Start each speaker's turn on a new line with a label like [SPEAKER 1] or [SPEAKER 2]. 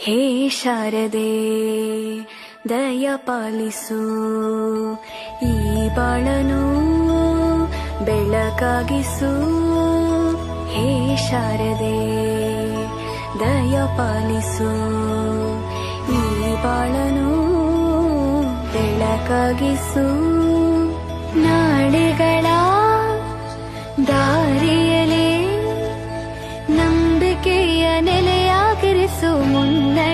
[SPEAKER 1] ಹೇ ಶಾರದೆ, ದಯ ಪಾಲಿಸು. ಈ ಬಾಳನು ಬೆಳಕಾಗಿಸು. ಹೇ ಶಾರದೆ, ದಯ ಪಾಲಿಸು. ಈ ಬಾಳನು ಬೆಳಕಾಗಿಸು. ನಾಡಿಗಳ ದಾರಿಯಲೇ ನಂಬಿಕೆಯ ನೆಲೆಯಾಗಿರಿಸು.